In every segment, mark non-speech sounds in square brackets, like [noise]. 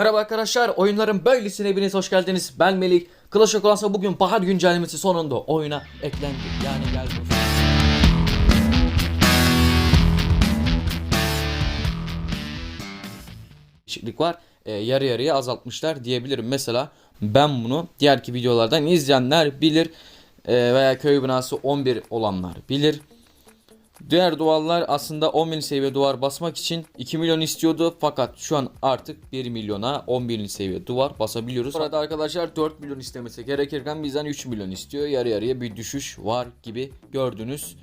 Merhaba arkadaşlar, oyunların böylesine hepiniz hoş geldiniz. Ben Melih. Clash of Clans'a bugün bahar güncellemesi sonunda oyuna eklendi. Yani geldi. Değişiklik var. Ee, yarı yarıya azaltmışlar diyebilirim. Mesela ben bunu diğerki videolardan izleyenler bilir. Ee, veya köy binası 11 olanlar bilir. Diğer duvarlar aslında 10 bin seviye duvar basmak için 2 milyon istiyordu fakat şu an artık 1 milyona 10 bin seviye duvar basabiliyoruz. Burada arkadaşlar 4 milyon istemesi gerekirken bizden 3 milyon istiyor. Yarı yarıya bir düşüş var gibi gördünüz.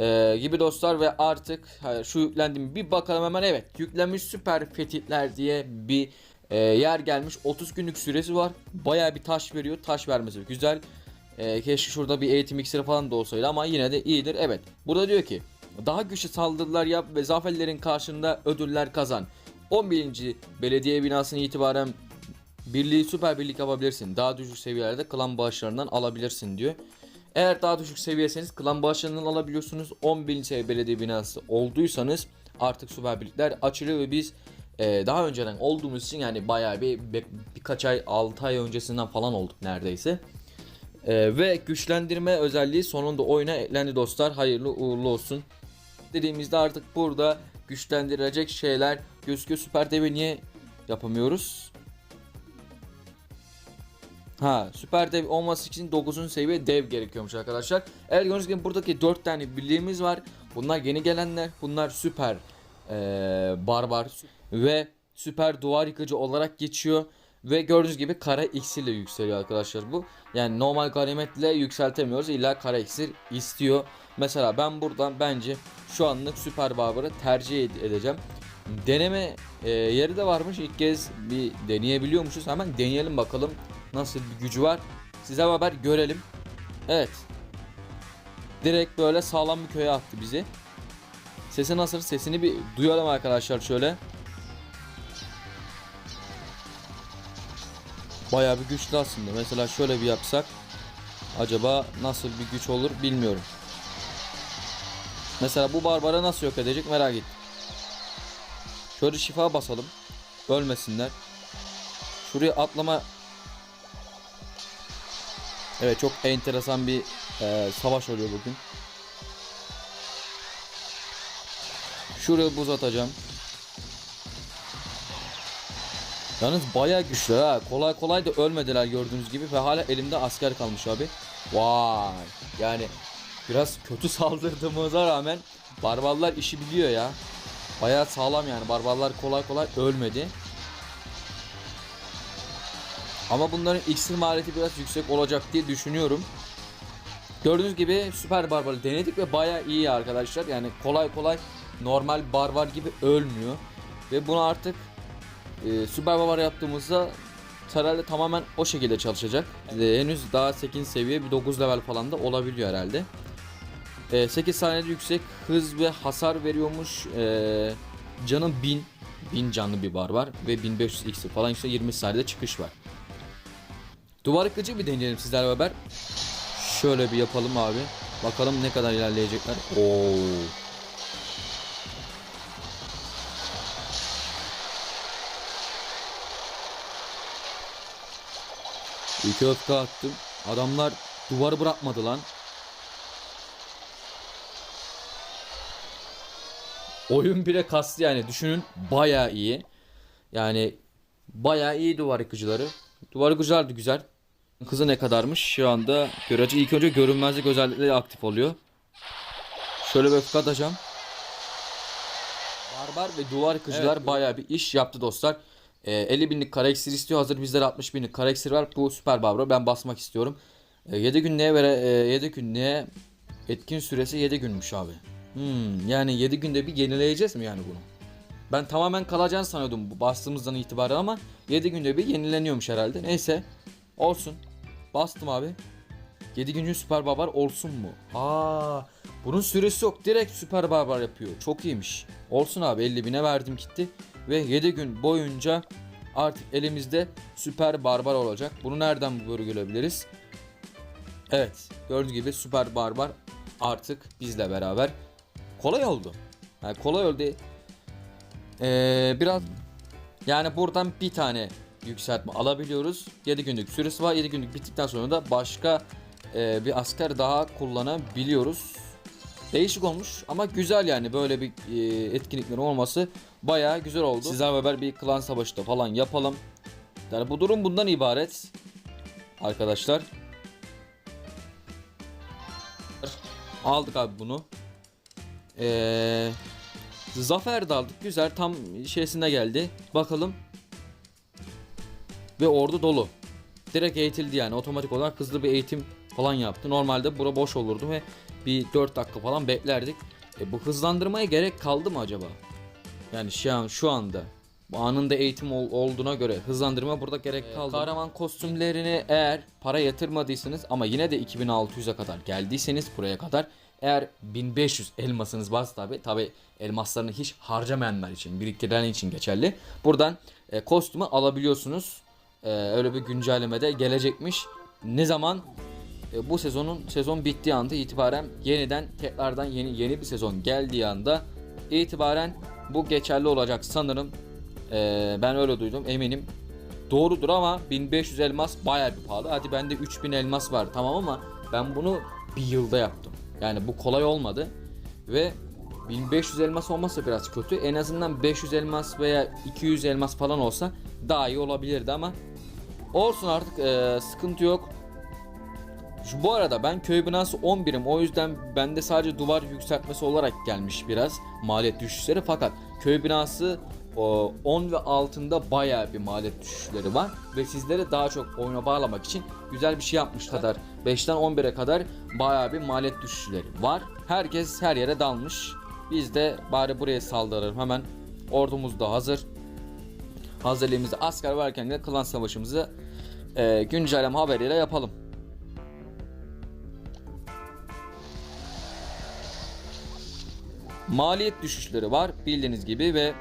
Ee, gibi dostlar ve artık şu yüklendim bir bakalım hemen evet yüklenmiş süper fetihler diye bir e, yer gelmiş 30 günlük süresi var baya bir taş veriyor taş vermesi güzel ee, keşke şurada bir eğitim iksiri falan da olsaydı ama yine de iyidir. Evet. Burada diyor ki daha güçlü saldırılar yap ve zaferlerin karşında ödüller kazan. 11. belediye binasını itibaren birliği süper birlik yapabilirsin. Daha düşük seviyelerde klan bağışlarından alabilirsin diyor. Eğer daha düşük seviyeseniz klan bağışlarından alabiliyorsunuz. 10.000 seviye belediye binası olduysanız artık süper birlikler açılıyor ve biz e, daha önceden olduğumuz için yani bayağı bir, bir birkaç ay 6 ay öncesinden falan olduk neredeyse. Ee, ve güçlendirme özelliği sonunda oyuna eklendi dostlar. Hayırlı uğurlu olsun. Dediğimizde artık burada güçlendirecek şeyler gözüküyor. Süper devi niye yapamıyoruz? Ha, süper dev olması için 9. seviye dev gerekiyormuş arkadaşlar. Evet gördüğünüz gibi buradaki 4 tane birliğimiz var. Bunlar yeni gelenler. Bunlar süper eee, barbar ve süper duvar yıkıcı olarak geçiyor. Ve gördüğünüz gibi kara iksirle yükseliyor arkadaşlar bu. Yani normal ganimetle yükseltemiyoruz. İlla kara iksir istiyor. Mesela ben buradan bence şu anlık süper barbarı tercih ed- edeceğim. Deneme e, yeri de varmış. İlk kez bir deneyebiliyormuşuz. Hemen deneyelim bakalım nasıl bir gücü var. Size haber görelim. Evet. Direkt böyle sağlam bir köye attı bizi. Sesi nasıl? Sesini bir duyalım arkadaşlar şöyle. Bayağı bir güçlü aslında. Mesela şöyle bir yapsak acaba nasıl bir güç olur bilmiyorum. Mesela bu barbara nasıl yok edecek merak ettim. Şöyle şifa basalım. Ölmesinler. Şuraya atlama Evet çok enteresan bir e, savaş oluyor bugün. Şuraya buz atacağım. Yalnız bayağı güçlü ha. Kolay kolay da ölmediler gördüğünüz gibi ve hala elimde asker kalmış abi. Vay. Yani biraz kötü [laughs] saldırdığımıza rağmen barbarlar işi biliyor ya. Bayağı sağlam yani. Barbarlar kolay kolay ölmedi. Ama bunların iksir maliyeti biraz yüksek olacak diye düşünüyorum. Gördüğünüz gibi süper barbarı denedik ve bayağı iyi arkadaşlar. Yani kolay kolay normal barbar gibi ölmüyor. Ve bunu artık e, süper barbar yaptığımızda herhalde tamamen o şekilde çalışacak. E, henüz daha 8 seviye bir 9 level falan da olabiliyor herhalde. E, 8 saniyede yüksek hız ve hasar veriyormuş. E, canın 1000 1000 canlı bir barbar ve 1500 x falan işte 20 saniyede çıkış var. Duvar yıkıcı bir deneyelim sizlerle beraber. Şöyle bir yapalım abi. Bakalım ne kadar ilerleyecekler. Oo. İki öfke attım. Adamlar duvarı bırakmadı lan. Oyun bile kastı yani düşünün baya iyi. Yani baya iyi duvar yıkıcıları. Duvar yıkıcılar da güzel. Kızı ne kadarmış şu anda görece ilk önce görünmezlik özellikleri aktif oluyor. Şöyle bir öfke atacağım. Barbar ve duvar yıkıcılar Evet. baya bir iş yaptı dostlar. Ee, 50 binlik kara istiyor. Hazır bizde 60 binlik kara var. Bu süper barbaro ben basmak istiyorum. Ee, 7 günlüğe vere, e, 7 günlüğe etkin süresi 7 günmüş abi. Hmm, yani 7 günde bir yenileyeceğiz mi yani bunu? Ben tamamen kalacağını sanıyordum bu bastığımızdan itibaren ama 7 günde bir yenileniyormuş herhalde. Neyse olsun. Bastım abi. 7 günün süper barbar olsun mu? Aa, bunun süresi yok. Direkt süper barbar yapıyor. Çok iyiymiş. Olsun abi 50 bine verdim gitti. Ve 7 gün boyunca artık elimizde süper barbar olacak. Bunu nereden böyle görebiliriz? Evet gördüğünüz gibi süper barbar artık bizle beraber. Kolay oldu. Yani kolay oldu. Ee, biraz Yani buradan bir tane yükseltme alabiliyoruz. 7 günlük süresi var. 7 günlük bittikten sonra da başka e, bir asker daha kullanabiliyoruz. Değişik olmuş ama güzel yani böyle bir e, etkinliklerin olması bayağı güzel oldu. Sizlerle beraber bir klan savaşı da falan yapalım. Yani bu durum bundan ibaret. Arkadaşlar. Aldık abi bunu. Eee Zafer de aldık. Güzel tam şeysine geldi. Bakalım. Ve ordu dolu. Direkt eğitildi yani otomatik olarak hızlı bir eğitim falan yaptı. Normalde bura boş olurdu ve bir 4 dakika falan beklerdik. E, bu hızlandırmaya gerek kaldı mı acaba? Yani şu an şu anda anında eğitim ol- olduğuna göre hızlandırma burada gerek kaldı. kahraman kostümlerini eğer para yatırmadıysanız ama yine de 2600'e kadar geldiyseniz buraya kadar eğer 1500 elmasınız varsa tabi tabi elmaslarını hiç harcamayanlar için biriktirenler için geçerli. Buradan e, kostümü alabiliyorsunuz. E, öyle bir güncellemede gelecekmiş. Ne zaman? E, bu sezonun sezon bittiği anda itibaren yeniden tekrardan yeni yeni bir sezon geldiği anda itibaren bu geçerli olacak sanırım. E, ben öyle duydum eminim. Doğrudur ama 1500 elmas bayağı bir pahalı. Hadi bende 3000 elmas var tamam ama ben bunu bir yılda yaptım. Yani bu kolay olmadı ve 1500 elmas olmasa biraz kötü. En azından 500 elmas veya 200 elmas falan olsa daha iyi olabilirdi ama olsun artık e, sıkıntı yok. Şu, bu arada ben köy binası 11'im o yüzden bende sadece duvar yükseltmesi olarak gelmiş biraz maliyet düşüşleri fakat köy binası 10 ve altında bayağı bir maliyet düşüşleri var ve sizleri daha çok oyuna bağlamak için güzel bir şey yapmış kadar 5'ten 11'e kadar bayağı bir maliyet düşüşleri var. Herkes her yere dalmış. Biz de bari buraya saldıralım hemen. Ordumuz da hazır. Hazırlığımızı asker varken de klan savaşımızı e, güncelleme haberiyle yapalım. Maliyet düşüşleri var bildiğiniz gibi ve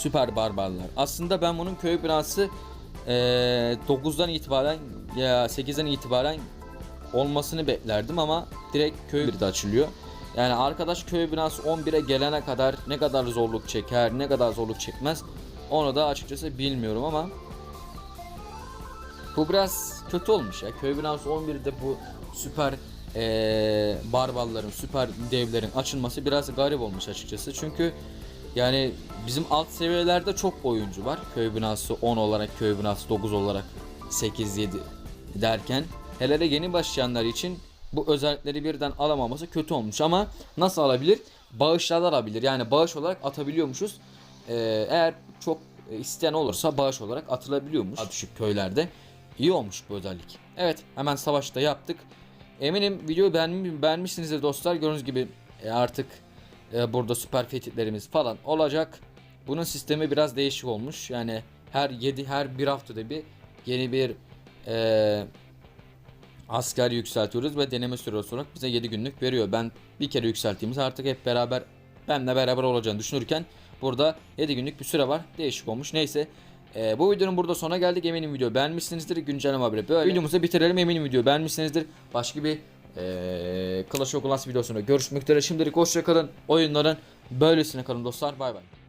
süper barbarlar. Aslında ben bunun köy binası e, 9'dan itibaren ya 8'den itibaren olmasını beklerdim ama direkt köy bir de açılıyor. Yani arkadaş köy binası 11'e gelene kadar ne kadar zorluk çeker, ne kadar zorluk çekmez onu da açıkçası bilmiyorum ama bu biraz kötü olmuş ya. Köy binası 11'de bu süper eee barbarların, süper devlerin açılması biraz garip olmuş açıkçası. Çünkü yani bizim alt seviyelerde çok oyuncu var. Köy binası 10 olarak, köy binası 9 olarak 8 7 derken hele de yeni başlayanlar için bu özellikleri birden alamaması kötü olmuş ama nasıl alabilir? Bağışlarla alabilir. Yani bağış olarak atabiliyormuşuz. Ee, eğer çok isteyen olursa bağış olarak atılabiliyormuş. Düşük köylerde. İyi olmuş bu özellik. Evet hemen savaşta yaptık. Eminim videoyu beğenmiş, beğenmişsinizdir dostlar. Gördüğünüz gibi e, artık e, burada süper fetihlerimiz falan olacak. Bunun sistemi biraz değişik olmuş. Yani her 7 her bir haftada bir yeni bir e, asker yükseltiyoruz ve deneme süresi olarak bize 7 günlük veriyor. Ben bir kere yükselttiğimiz artık hep beraber benle beraber olacağını düşünürken burada 7 günlük bir süre var. Değişik olmuş. Neyse. e, bu videonun burada sona geldik. Eminim video beğenmişsinizdir. Güncelleme haberi böyle. Videomuzu bitirelim. Eminim video beğenmişsinizdir. Başka bir Clash of Clans videosunda görüşmek üzere. Şimdilik hoşçakalın. Oyunların böylesine kalın dostlar. Bay bay.